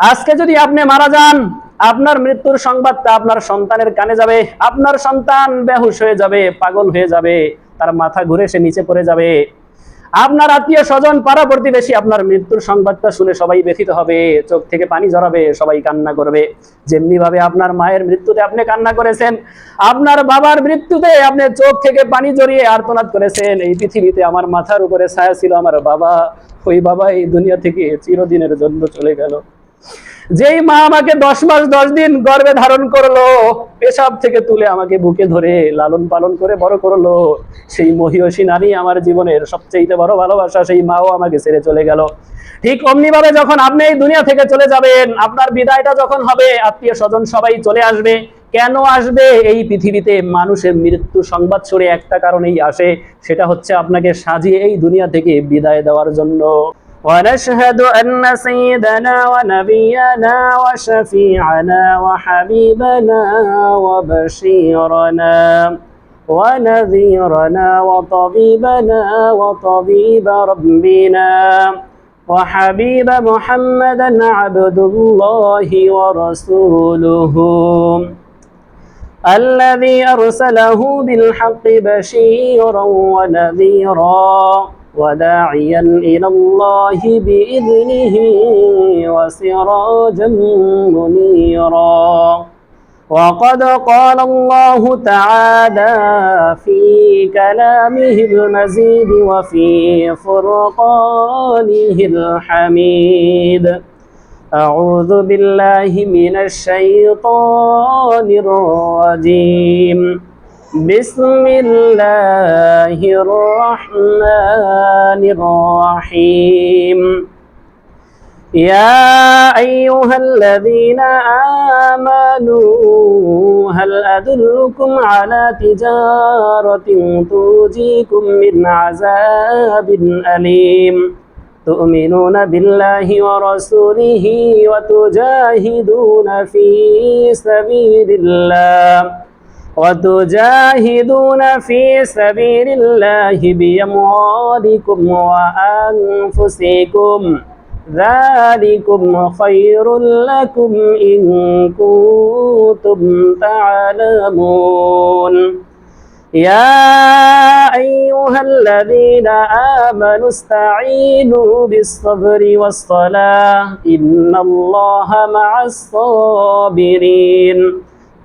আজকে যদি আপনি মারা যান, আপনার মৃত্যুর সংবাদটা আপনার সন্তানের কানে যাবে, আপনার সন্তান বেহুশ হয়ে যাবে, পাগল হয়ে যাবে, তার মাথা ঘুরে সে নিচে পড়ে যাবে। আপনার আত্মীয় স্বজন পাড়া প্রতিবেশী আপনার মৃত্যুর সংবাদটা শুনে সবাই ব্যথিত হবে, চোখ থেকে পানি ঝরাবে, সবাই কান্না করবে। যেমনি ভাবে আপনার মায়ের মৃত্যুতে আপনি কান্না করেছেন, আপনার বাবার মৃত্যুতে আপনি চোখ থেকে পানি জড়িয়ে আর্তনাদ করেছেন। এই পৃথিবীতে আমার মাথার উপরে ছায়া ছিল আমার বাবা। ওই বাবা এই দুনিয়া থেকে চিরদিনের জন্য চলে গেল। যেই মা আমাকে দশ মাস, দশ দিন গর্ভে ধারণ করল, পেশাব থেকে তুলে আমাকে বুকে ধরে লালন পালন করে বড় করল। সেই মহিয়সী নারী আমার জীবনের সবচেয়ে বড় ভালোবাসা, সেই মাও আমাকে ছেড়ে চলে গেল। ঠিক অমনি ভাবে যখন আপনি এই দুনিয়া থেকে চলে যাবেন, আপনার বিদায়টা যখন হবে, আত্মীয় স্বজন সবাই চলে আসবে। কেন আসবে? এই পৃথিবীতে মানুষের মৃত্যু সংবাদ ছড়ে একটা কারণেই আসে, সেটা হচ্ছে আপনাকে সাজিয়ে এই দুনিয়া থেকে বিদায় দেওয়ার জন্য। ونشهد أن سيدنا ونبينا وشفيعنا وحبيبنا وبشيرنا ونذيرنا وطبيبنا وطبيب ربنا وحبيب محمدا عبد الله ورسوله الذي أرسله بالحق بشيرا ونذيرا وداعيا إلى الله بإذنه وسراجا منيرا. وقد قال الله تعالى في كلامه المزيد وفي فرقانه الحميد أعوذ بالله من الشيطان الرجيم. بسم الله الرحمن الرحيم. يا أيها الذين آمنوا هل أدلكم على تجارة تنجيكم من عذاب أليم؟ تؤمنون بالله ورسوله وتجاهدون في سبيل الله. وتجاهدون في سبيل الله بأموالكم وأنفسكم ذلكم خير لكم إن كنتم تعلمون يا أيها الذين آمنوا استعينوا بالصبر والصلاة إن الله مع الصابرين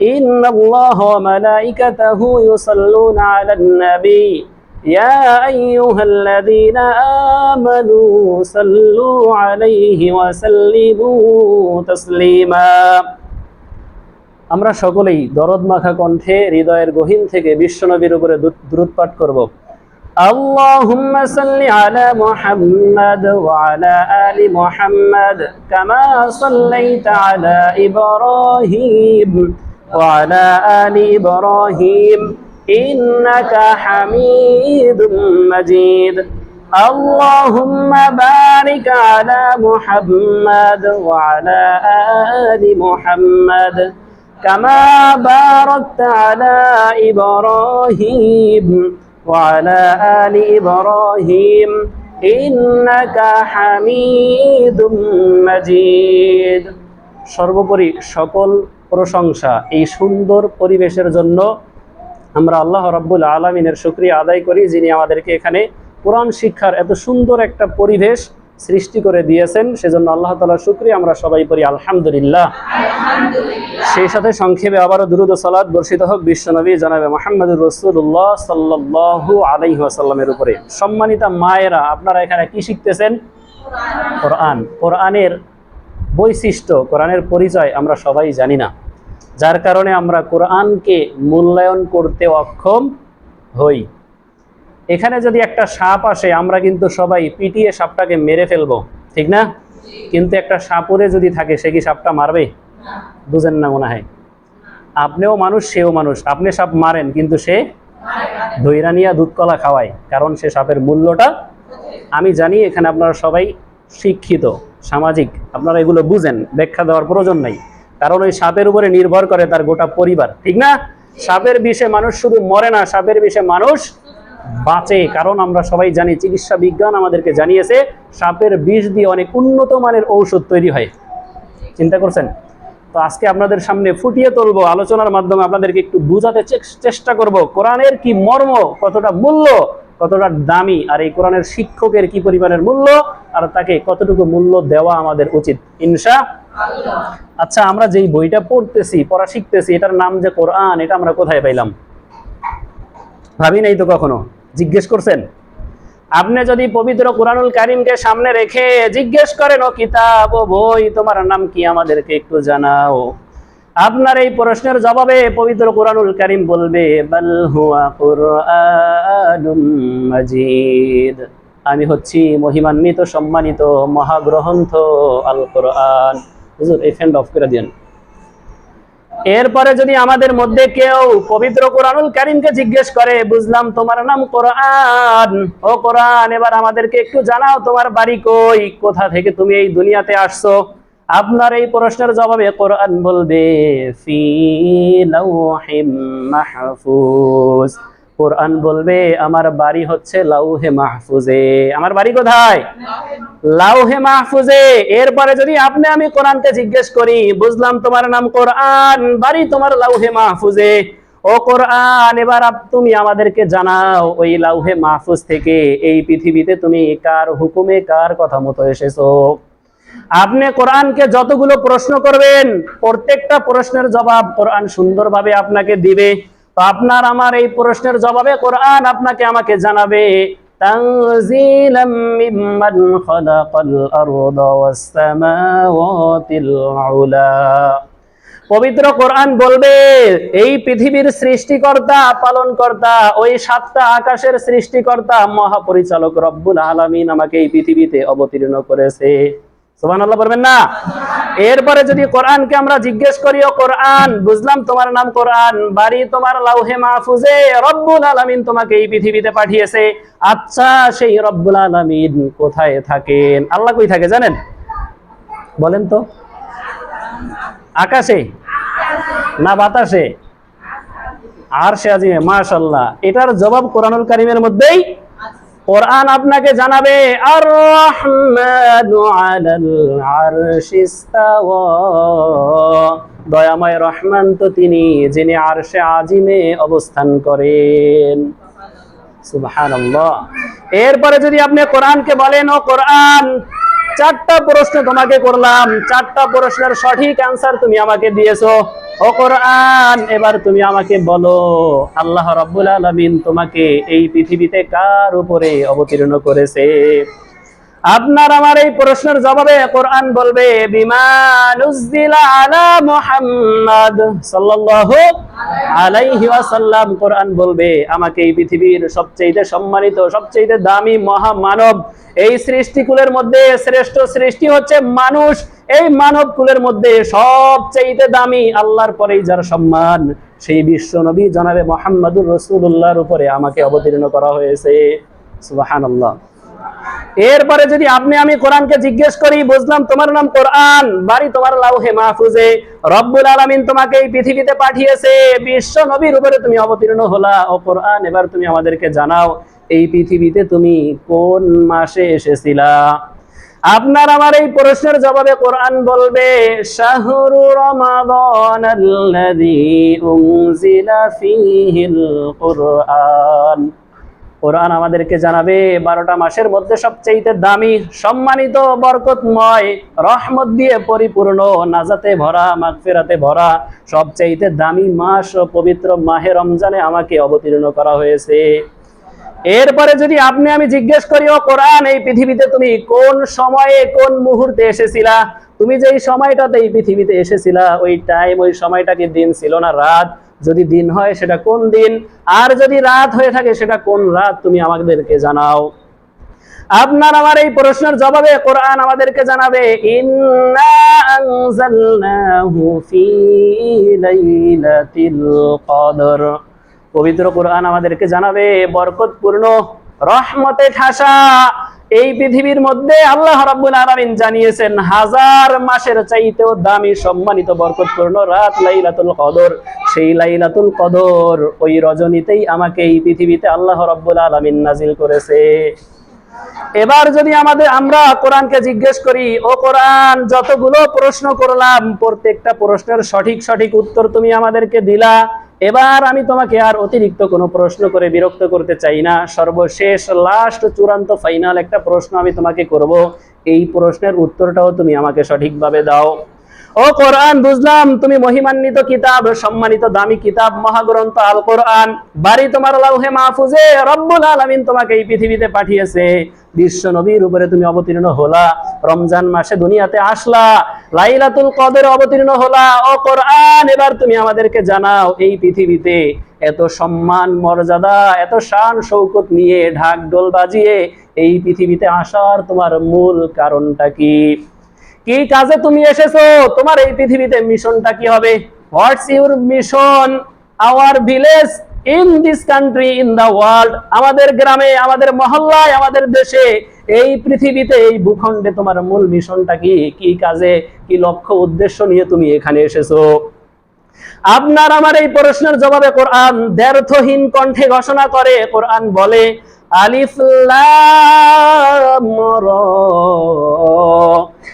إن الله وملائكته يصلون على النبي يا أيها الذين آمنوا صلوا عليه وسلموا تسليما আমরা সকলেই দরদ মাখা কণ্ঠে হৃদয়ের গহীন থেকে বিশ্বনবীর উপরে দ্রুত পাঠ করব اللهم صل على محمد وعلى آل محمد كما صليت على إبراهيم وعلى آل إبراهيم إنك حميد مجيد اللهم بارك على محمد وعلى آل محمد كما باركت على إبراهيم وعلى آل إبراهيم إنك حميد مجيد সর্বোপরি সকল প্রশংসা। এই সুন্দর পরিবেশের জন্য আমরা আল্লাহ রাব্বুল আলমিনের শুক্রিয়া আদায় করি যিনি আমাদেরকে এখানে কোরআন শিক্ষার এত সুন্দর একটা পরিবেশ সৃষ্টি করে দিয়েছেন। সেজন্য আল্লাহ তালার শুক্রিয়া আমরা সবাই করি আলহামদুলিল্লাহ। সেই সাথে সংক্ষেপে আবারও দ্রুত সালাদ বর্ষিত হোক বিশ্বনবী জানাবে মোহাম্মদুর রসুল্লাহ সাল্লাহ আলাইহি আসাল্লামের উপরে। সম্মানিতা মায়েরা আপনারা এখানে কি শিখতেছেন? কোরআন। কোরআনের বৈশিষ্ট্য কোরআনের পরিচয় আমরা সবাই জানি না। যার কারণে আমরা কোরআনকে মূল্যায়ন করতে অক্ষম হই। এখানে যদি একটা সাপ আসে, আমরা কিন্তু সবাই পিটিয়ে সাপটাকে মেরে ফেলব, ঠিক না? কিন্তু একটা সাপুরে যদি থাকে, সে কি সাপটা মারবে? বুঝেন না মনে হয়। আপনিও মানুষ, সেও মানুষ। আপনি সাপ মারেন, কিন্তু সে দৈরানিয়া দুধকলা খাওয়ায়, কারণ সে সাপের মূল্যটা আমি জানি, এখানে আপনারা সবাই শিক্ষিত, সামাজিক। আপনারা এগুলো বুঝেন, ব্যাখ্যা দেওয়ার প্রয়োজন নাই। কারণ ওই সাপের উপরে নির্ভর করে তার গোটা পরিবার, ঠিক না? সাপের বিষে মানুষ শুধু মরে না, সাপের বিষে মানুষ বাঁচে। কারণ আমরা সবাই জানি, চিকিৎসা বিজ্ঞান আমাদেরকে জানিয়েছে, সাপের বিষ দিয়ে অনেক উন্নত মানের ঔষধ তৈরি হয়। চিন্তা করছেন? তো আজকে আপনাদের সামনে ফুটিয়ে তুলবো আলোচনার মাধ্যমে, আপনাদেরকে একটু বুঝাতে চেষ্টা করব, কোরআনের কি মর্ম, কতটা মূল্য, কতটা দামি, আর এই কোরআনের শিক্ষকের কি পরিমাণের মূল্য, আর তাকে কতটুকু মূল্য দেওয়া আমাদের উচিত। ইনশা আচ্ছা আমরা যেই বইটা পড়তেছি, পড়া শিখতেছি, এটার নাম যে কোরআন, এটা আমরা কোথায় পাইলাম? ভাবি নাই তো কখনো? জিজ্ঞেস করছেন? আপনি যদি পবিত্র কোরআনুল কারিমকে সামনে রেখে জিজ্ঞেস করেন, ও কিতাব, ও বই, তোমার নাম কি? আমাদেরকে একটু জানাও। আপনার এই প্রশ্নের জবাবে পবিত্র কোরআনুল কারিম বলবে আমি হচ্ছি মহিমান্বিত, সম্মানিত, মহাগ্রন্থ আল কোরআন হুজুর, এই ফ্যান অফ করে দিন এরপরে যদি আমাদের মধ্যে কেউ পবিত্র কোরআনুল কারিমকে জিজ্ঞেস করে, বুঝলাম তোমার নাম কোরআন। ও কোরআন, এবার আমাদেরকে একটু জানাও, তোমার বাড়ি কই? কোথা থেকে তুমি এই দুনিয়াতে আসছো? আপনার এই প্রশ্নের জবাবে কোরআন বলবে, ফি লাউহিম মাহফুজ। কোরআন বলবে, আমার বাড়ি হচ্ছে লাউহে মাহফুজে। আমার বাড়ি কোথায়? লাউহে মাহফুজে। এরপরে যদি আপনি, আমি কোরআনকে জিজ্ঞেস করি, বুঝলাম তোমার নাম কোরআন, বাড়ি তোমার লাউহে মাহফুজে। ও কোরআন, এবার তুমি আমাদেরকে জানাও, ওই লাউহে মাহফুজ থেকে এই পৃথিবীতে তুমি কার হুকুমে কার কথা মতো এসেছ? আপনি কোরআনকে যতগুলো প্রশ্ন করবেন, প্রত্যেকটা প্রশ্নের জবাব কোরআন সুন্দরভাবে আপনাকে দিবে। তো আপনার আমার এই প্রশ্নের জবাবে কোরআন আপনাকে আমাকে জানাবে পবিত্র কোরআন বলবে, এই পৃথিবীর সৃষ্টিকর্তা, পালনকর্তা, ওই সাতটা আকাশের সৃষ্টিকর্তা, মহাপরিচালক রব্বুল আলমিন আমাকে এই পৃথিবীতে অবতীর্ণ করেছে। এরপরে যদি কোরআনকে আমরা জিজ্ঞেস করি ও কোরআন, বুঝলাম তোমার নাম কোরআন, বাড়ি তোমার লাউহে মাহফুজে রব্বুল আলামিন তোমাকে এই পৃথিবীতে পাঠিয়েছে। আচ্ছা সেই রব্বুল আলামিন কোথায় থাকেন? আল্লাহ কই থাকে জানেন? বলেন তো। আকাশে না বাতাসে? আর সে আজিমে মাশাল্লাহ এটার জবাব কোরআনুল কারিমের মধ্যেই কোরআন আপনাকে জানাবে আর দয়াময় রহমান তো তিনি, যিনি আরশে আজিমে অবস্থান করেন। সুবহানাল্লাহ। এরপরে যদি আপনি কোরআনকে বলেন, ও কোরআন চারটা প্রশ্ন তোমাকে করলাম। চারটা প্রশ্নের সঠিক অ্যান্সার তুমি আমাকে দিয়েছ। ও কোরআন, এবার তুমি আমাকে বলো, আল্লাহ রাব্বুল আলামিন তোমাকে এই পৃথিবীতে কার উপরে অবতীর্ণ করেছে? আপনার আমার এই প্রশ্নের জবাবে কোরআন বলবে কোরআন বলবে, আমাকে এই পৃথিবীর সবচেয়ে সম্মানিত সবচেয়ে দামি মহামানব এই সৃষ্টিকুলের মধ্যে শ্রেষ্ঠ সৃষ্টি হচ্ছে মানুষ। এই মানব কুলের মধ্যে সবচেয়ে দামি, আল্লাহর পরেই যার সম্মান, সেই বিশ্ব নবী জনাবে মোহাম্মদুর রসুল্লাহর উপরে আমাকে অবতীর্ণ করা হয়েছে। এরপরে যদি আপনি, আমি কোরআনকে জিজ্ঞেস করি, বুঝলাম তোমার নাম কোরআন, বাড়ি তোমার লাউহে মাহফুজে, রব্বুল আলামিন তোমাকে এই পৃথিবীতে পাঠিয়েছে, বিশ্ব নবীর উপরে তুমি অবতীর্ণ হলা, ও কোরআন এবার তুমি আমাদেরকে জানাও। এই পৃথিবীতে তুমি কোন মাসে এসেছিলা? আপনার আমার এই প্রশ্নের জবাবে কোরআন বলবে, শাহরু রমাদান আল্লাযী উনজিলা ফীহিল কুরআন। কোরআন আমাদেরকে জানাবে, বারোটা মাসের মধ্যে সবচেয়ে দামি, সম্মানিত, বরকতময়, রহমত দিয়ে পরিপূর্ণ, নাজাতে ভরা, মাগফিরাতে ভরা সবচেয়ে দামি মাস ও পবিত্র মাহে রমজানে আমাকে অবতীর্ণ করা হয়েছে। এরপরে যদি আপনি আমি জিজ্ঞেস করি, ও কোরআন, এই পৃথিবীতে তুমি কোন সময়ে, কোন মুহূর্তে এসেছিলা? তুমি যেই সময়টাতে এই পৃথিবীতে এসেছিলা, ওই টাইম ওই সময়টা কি দিন ছিল না রাত? যদি দিন হয়, সেটা কোন দিন? আর যদি রাত হয়ে থাকে, সেটা কোন রাত? তুমি আমাদেরকে জানাও। আপনার আমার এই প্রশ্নের জবাবে কোরআন আমাদেরকে জানাবে, ইন্না পবিত্র কোরআন আমাদেরকে জানাবে, বরকতপূর্ণ, রহমতে ঠাসা। এই পৃথিবীর মধ্যে আল্লাহ রাব্বুল আলামিন জানিয়েছেন, হাজার মাসের চাইতেও দামি, সম্মানিত, বরকতপূর্ণ রাত লাইলাতুল কদর। সেই লাইলাতুল কদর ওই রজনীতেই আমাকে এই পৃথিবীতে আল্লাহ রাব্বুল আলামিন নাজিল করেছে। এবার যদি আমাদের, আমরা কোরআনকে জিজ্ঞেস করি, ও কোরআন, যতগুলো প্রশ্ন করলাম, প্রত্যেকটা প্রশ্নের সঠিক সঠিক উত্তর তুমি আমাদেরকে দিলা? এবার আমি তোমাকে আর অতিরিক্ত কোনো প্রশ্ন করে বিরক্ত করতে চাই না। সর্বশেষ লাস্ট চূড়ান্ত ফাইনাল একটা প্রশ্ন আমি তোমাকে করব। এই প্রশ্নের উত্তরটাও তুমি আমাকে সঠিকভাবে দাও। ও কোরআন, বুঝলাম, তুমি মহিমান্বিত কিতাব, সম্মানিত দামি কিতাব, মহাগ্রন্থ আল কোরআন। বাড়ি তোমার লাউহে মাহফুজে, রব্বুল আলামিন তোমাকে এই পৃথিবীতে পাঠিয়েছে। বিশ্ব নবীর উপরে তুমি অবতীর্ণ হলা, রমজান মাসে দুনিয়াতে আসলা, লাইলাতুল কদের অবতীর্ণ হলা, ও কোরআন, এবার তুমি আমাদেরকে জানাও এই পৃথিবীতে এত সম্মান, মর্যাদা, এত শান শৌকত নিয়ে ঢাক ঢোল বাজিয়ে এই পৃথিবীতে আসার তোমার মূল কারণটা কি? কি কাজে তুমি এসেছ? তোমার এই পৃথিবীতে মিশনটা কি হবে? What's your mission our village in this country in the world আমাদের গ্রামে, আমাদের মহল্লায়, আমাদের দেশে, এই পৃথিবীতে, এই ভূখণ্ডে তোমার মূল মিশনটা কি? কি কাজে, কি লক্ষ্য, উদ্দেশ্য নিয়ে তুমি এখানে এসেছ? আপনার আমার এই প্রশ্নের জবাবে কোরআন দ্ব্যর্থহীন কণ্ঠে ঘোষণা করে। কোরআন বলে, আলিফ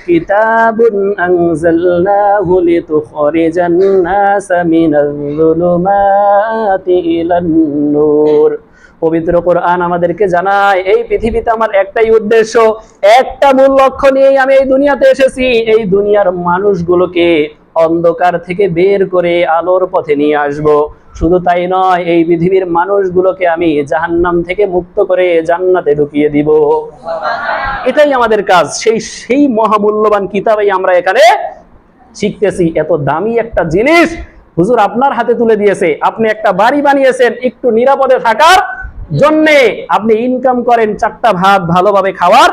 কিতাবুন আনজালনাহু লিতুখরিজান নাসা মিনাল যুলুমাতি ইলান নূর। পবিত্র কোরআন আমাদেরকে জানায়, এই পৃথিবীতে আমার একটাই উদ্দেশ্য, একটা মূল লক্ষ্য নিয়েই আমি এই দুনিয়াতে এসেছি। এই দুনিয়ার মানুষগুলোকে অন্ধকার থেকে বের করে আলোর পথে নিয়ে আসব। শুধু তাই নয়, এই পৃথিবীর মানুষগুলোকে আমি জাহান্নাম থেকে মুক্ত করে জান্নাতে ঢুকিয়ে দিব। এটাই আমাদের কাজ। সেই সেই মহামূল্যবান কিতাবেই আমরা এখানে শিখতেছি। এত দামি একটা জিনিস হুজুর আপনার হাতে তুলে দিয়েছে। আপনি একটা বাড়ি বানিয়েছেন একটু নিরাপদে থাকার জন্যে। আপনি ইনকাম করেন চারটা ভাত ভালোভাবে খাওয়ার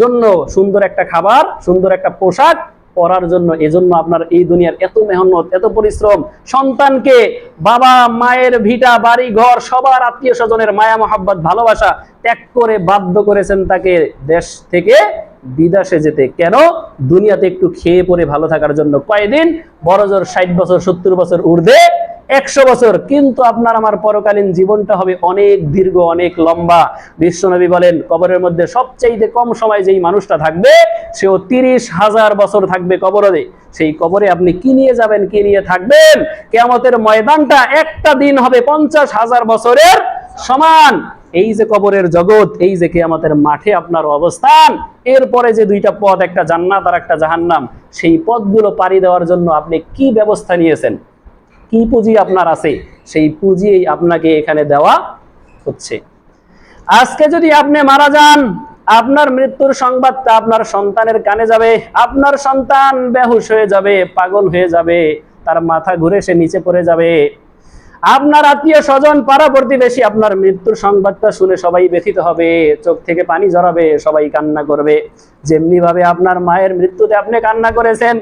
জন্য। সুন্দর একটা খাবার, সুন্দর একটা পোশাক পরার জন্য, এজন্য আপনার এই দুনিয়ার এত মেহনত, এত পরিশ্রম, সন্তানকে বাবা মায়ের ভিটা, বাড়ি, ঘর, সবার আত্মীয় স্বজনের মায়া, মহাব্বত, ভালোবাসা ত্যাগ করে বাধ্য করেছেন তাকে দেশ থেকে বিদেশে যেতে। কেন? দুনিয়াতে একটু খেয়ে পরে ভালো থাকার জন্য কয়দিন? বড় জোর ষাট বছর, সত্তর বছর ঊর্ধ্বে, একশো বছর। কিন্তু আপনার আমার পরকালীন জীবনটা হবে অনেক দীর্ঘ, অনেক লম্বা। বিশ্বনবী বলেন, কবরের মধ্যে সবচাইতে কম সময় যেই মানুষটা থাকবে, সেও তিরিশ হাজার বছর থাকবে কবরে সেই কবরে আপনি কি নিয়ে যাবেন, কি নিয়ে থাকবেন? কেয়ামতের ময়দানটা একটা দিন হবে পঞ্চাশ হাজার বছরের সমান। এই যে কবরের জগৎ, এই যে কেয়ামতের মাঠে আপনার অবস্থান, এরপরে যে দুইটা পথ, একটা জান্নাত আর একটা জাহান্নাম, সেই পথগুলো পাড়ি দেওয়ার জন্য আপনি কি ব্যবস্থা নিয়েছেন? কি পুঁজি আপনার আছে? সেই পুঁজি আপনাকে এখানে দেওয়া হচ্ছে। আজকে যদি আপনি মারা যান, আপনার মৃত্যুর সংবাদটা আপনার সন্তানের কানে যাবে, আপনার সন্তান বেহুশ হয়ে যাবে, পাগল হয়ে যাবে, তার মাথা ঘুরে সে নিচে পড়ে যাবে। আপনার আত্মীয় স্বজন পাড়া প্রতিবেশী আপনার মৃত্যুর সংবাদটা শুনে সবাই ব্যথিত হবে, চোখ থেকে পানি ঝরাবে, সবাই কান্না করবে। যেমনি ভাবে আপনার মায়ের মৃত্যুতে আপনি কান্না করেছেন,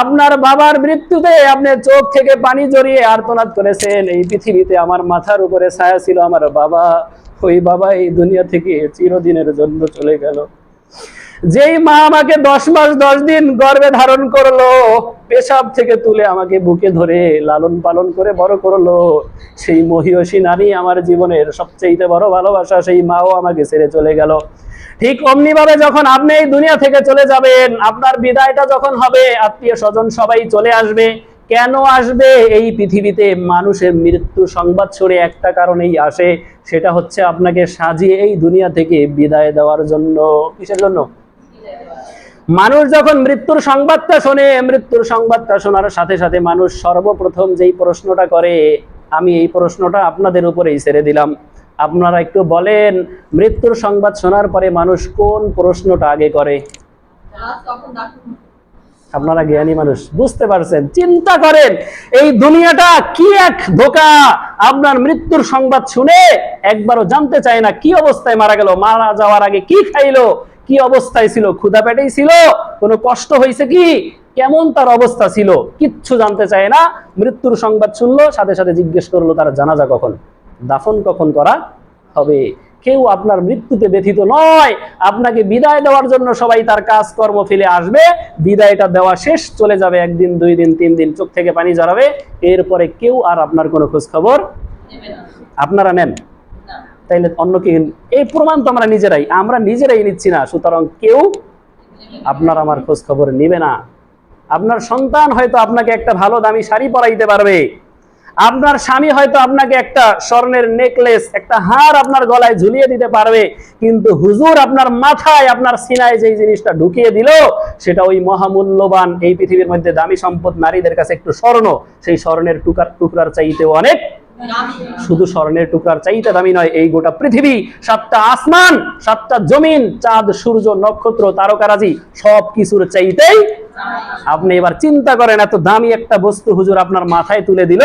আপনার বাবার মৃত্যুতে আপনি চোখ থেকে পানি জড়িয়ে আর্তনাদ করেছেন। এই পৃথিবীতে আমার মাথার উপরে ছায়া ছিল আমার বাবা। ওই বাবা এই দুনিয়া থেকে চিরদিনের জন্য চলে গেল। যেই মা আমাকে দশ মাস, দশ দিন গর্বে ধারণ করল, পেশাব থেকে তুলে আমাকে বুকে ধরে লালন পালন করে বড় করল। সেই মহিয়সী নারী আমার জীবনের সবচেয়ে বড় ভালোবাসা, সেই মাও আমাকে ছেড়ে চলে গেল। ঠিক অমনি ভাবে যখন আপনি এই দুনিয়া থেকে চলে যাবেন, আপনার বিদায়টা যখন হবে, আত্মীয় স্বজন সবাই চলে আসবে। কেন আসবে? এই পৃথিবীতে মানুষের মৃত্যু সংবাদ ছড়ে একটা কারণেই আসে, সেটা হচ্ছে আপনাকে সাজিয়ে এই দুনিয়া থেকে বিদায় দেওয়ার জন্য। কিসের জন্য? মানুষ যখন মৃত্যুর সংবাদটা শোনে, মৃত্যুর সংবাদটা শোনার সাথে সাথে মানুষ সর্বপ্রথম যেই প্রশ্নটা করে, আমি এই প্রশ্নটা আপনাদের উপরেই ছেড়ে দিলাম। আপনারা একটু বলেন, মৃত্যুর সংবাদ শোনার পরে মানুষ কোন প্রশ্নটা আগে করে? আপনারা জ্ঞানী মানুষ, বুঝতে পারছেন? চিন্তা করেন, এই দুনিয়াটা কি এক ধোকা? আপনার মৃত্যুর সংবাদ শুনে একবারও জানতে চায় না কি অবস্থায় মারা গেল, মারা যাওয়ার আগে কি খাইলো? কি অবস্থায় ছিল? ক্ষুধা পেটেই ছিল? কোনো কষ্ট হয়েছে কি? কেমন তার অবস্থা ছিল? কিচ্ছু জানতে চায় না। মৃত্যুর সংবাদ শুনলো, সাথে সাথে জিজ্ঞেস করল, তার জানাজা কখন? দাফন কখন করা হবে? কেউ আপনার মৃত্যুতে ব্যথিত নয়। আপনাকে বিদায় দেওয়ার জন্য সবাই তার কাজকর্ম ফেলে আসবে। বিদায়টা দেওয়া শেষ, চলে যাবে একদিন, দুই দিন, তিন দিন, চোখ থেকে পানি জড়াবে এরপরে কেউ আর আপনার কোনো খোঁজ খবর আপনারা নেন। তাইলে অন্য কি এই প্রমাণ তো আমরা নিজেরাই আমরা নিজেরাই নিচ্ছি না। সুতরাং কেউ আপনার আমার খোঁজ খবর নিবে না। আপনার সন্তান হয়তো আপনাকে একটা ভালো দামি শাড়ি পরাইতে পারবে। আপনার স্বামী হয়তো আপনাকে একটা স্বর্ণের নেকলেস একটা হার আপনার গলায় ঝুলিয়ে দিতে পারবে। কিন্তু হুজুর আপনার মাথায়, আপনার সিনায় যেই জিনিসটা ঢুকিয়ে দিল, সেটা ওই মহামূল্যবান এই পৃথিবীর মধ্যে দামি সম্পদ নারীদের কাছে একটু স্বর্ণ। সেই স্বর্ণের টুকার টুকরার চাইতেও অনেক শুধু স্বর্ণের টুকরার চাইতে দামি নয়, এই গোটা পৃথিবী, সাতটা আসমান, সাতটা জমিন, চাঁদ, সূর্য, নক্ষত্র তারকারাজি সব কিছুর চাইতেই আপনি এবার চিন্তা করেন, এত দামি একটা বস্তু হুজুর আপনার মাথায় তুলে দিল,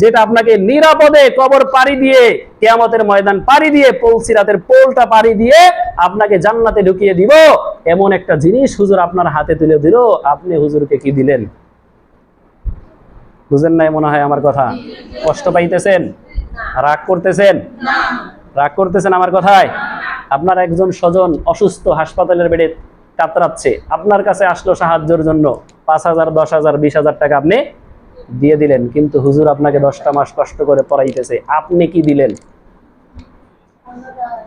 যেটা আপনাকে নিরাপদে কবর পাড়ি দিয়ে, কেয়ামতের ময়দান পাড়ি দিয়ে, পৌলসিরাতের পোলটা পাড়ি দিয়ে আপনাকে জান্নাতে ঢুকিয়ে দিব। এমন একটা জিনিস হুজুর আপনার হাতে তুলে দিল, আপনি হুজুরকে কি দিলেন? বুঝেন নাই মনে হয় আমার কথা? কষ্ট পাইতেছেন? রাগ করতেছেন? রাগ করতেছেন আমার কথায়? আপনার একজন স্বজন অসুস্থ হাসপাতালের বেডে কাতরাচ্ছে। আপনার কাছে আসলো সাহায্যের জন্য। পাঁচ হাজার, দশ হাজার, বিশ হাজার টাকা আপনি দিয়ে দিলেন। কিন্তু হুজুর আপনাকে দশটা মাস কষ্ট করে পড়াইতেছে। আপনি কি দিলেন?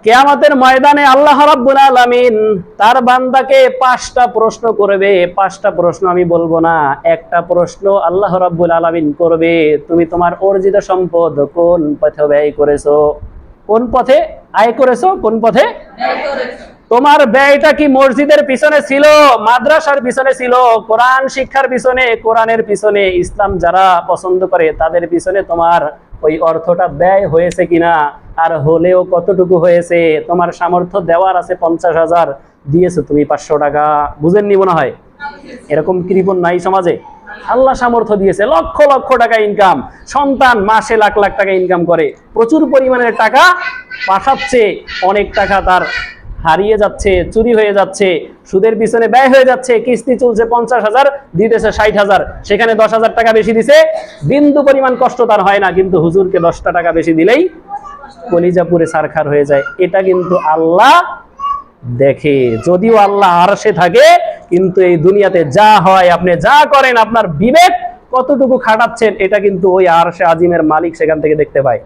কেয়ামতের ময়দানে আল্লাহ রাব্বুল আলামিন তার বান্দাকে পাঁচটা প্রশ্ন করবে। পাঁচটা প্রশ্ন আমি বলব না একটা প্রশ্ন আল্লাহ রাব্বুল আলামিন করবে তুমি তোমার অর্জিত সম্পদ কোন পথে ব্যয় করেছ? কোন পথে আয় করেছ? কোন পথে? তোমার ব্যয়টা কি মসজিদের পিছনে ছিল মাদ্রাসার পিছনে ছিল কোরআন শিক্ষার পিছনে কোরআনের পিছনে? ইসলাম যারা পছন্দ করে তাদের পিছনে তোমার ওই অর্থটা ব্যয় হয়েছে কিনা আর হলেও কতটুকু হয়েছে? তোমার সামর্থ্য দেওয়ার আছে পঞ্চাশ হাজার। দিয়েছ তুমি পাঁচশো টাকা। বুঝেননি মনে হয়? এরকম কৃপণ নাই সমাজে। আল্লাহ সামর্থ্য দিয়েছে। লক্ষ লক্ষ টাকা ইনকাম সন্তান মাসে লাখ লাখ টাকা ইনকাম করে। প্রচুর পরিমাণের টাকা পাঠাচ্ছে। অনেক টাকা তার হারিয়ে যাচ্ছে, চুরি হয়ে যাচ্ছে, সুদের পিছনে ব্যয় হয়ে যাচ্ছে, কিস্তি চলছে পঞ্চাশ হাজার দিতেছে ষাট হাজার, সেখানে দশ হাজার টাকা বেশি দিছে। বিন্দু পরিমাণ কষ্ট তার হয় না, কিন্তু হুজুরকে দশটা টাকা বেশি দিলেই কলিজাপুরে সারখার হয়ে যায়। এটা কিন্তু আল্লাহ দেখে। যদিও আল্লাহ আরশে থাকে, কিন্তু এই দুনিয়াতে যা হয়, আপনি যা করেন, আপনার বিবেক কতটুকু খাটাচ্ছেন, এটা কিন্তু ওই আরশে আজিমের মালিক সেখান থেকে দেখতে পায়।